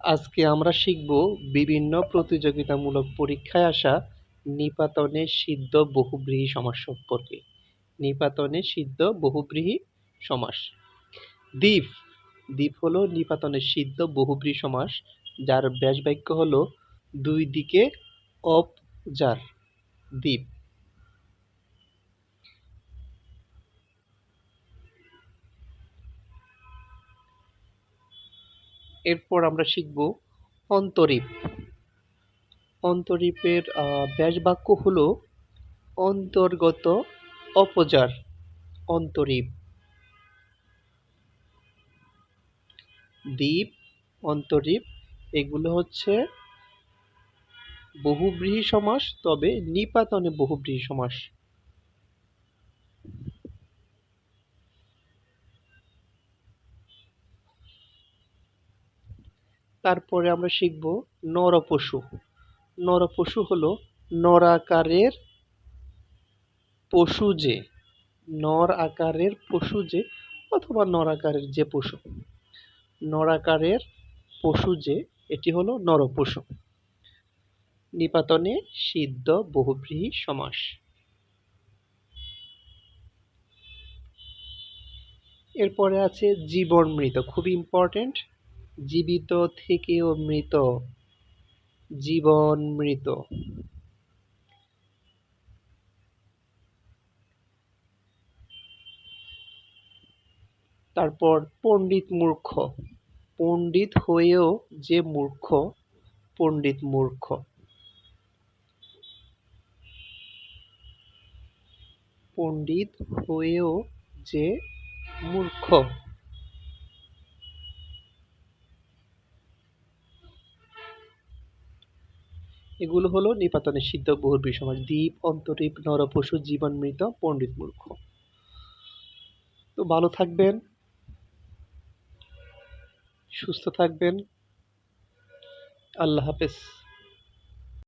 আজকে আমরা শিখব বিভিন্ন প্রতিযোগিতামূলক পরীক্ষায় আসা নিপাতনে সিদ্ধ বহুব্রীহি সমাস সম্পর্কে। নিপাতনে সিদ্ধ বহুব্রীহি সমাস। দ্বীপ। দ্বীপ হলো নিপাতনে সিদ্ধ বহুব্রীহি সমাস, যার ব্যাস বাক্য হলো দুই দিকে অপ যার। দ্বীপ। এরপর আমরা শিখব অন্তরীপ। অন্তরীপের ব্যাস বাক্য হল অন্তর্গত অপজার অন্তরীপ। দ্বীপ, অন্তরীপ, এগুলো হচ্ছে বহুব্রীহি সমাস, তবে নিপাতনে বহুব্রীহি সমাস। তারপরে আমরা শিখব নরপশু। নরপশু হলো নরাকারের পশু যে নর আকারের পশু যে অথবা নরাকারের যে পশু। নরাকারের পশু যে, এটি হলো নরপশু। নিপাতনে সিদ্ধ বহুব্রীহি সমাস। এরপরে আছে জীবন মৃত খুবই ইম্পর্টেন্ট জীবিত থেকেও মৃত, জীবন মৃত। তারপর পণ্ডিত মূর্খ। পণ্ডিত হয়েও যে মূর্খ, পণ্ডিত মূর্খ। পণ্ডিত হয়েও যে মূর্খ। এগুলো হলো নিপাতনের সিদ্ধ বহুর্বী সমাজ দ্বীপ, অন্তরীপ, নরপশু, জীবনমৃত, পণ্ডিত মূর্খ। তো ভালো থাকবেন, সুস্থ থাকবেন। আল্লাহ হাফেজ।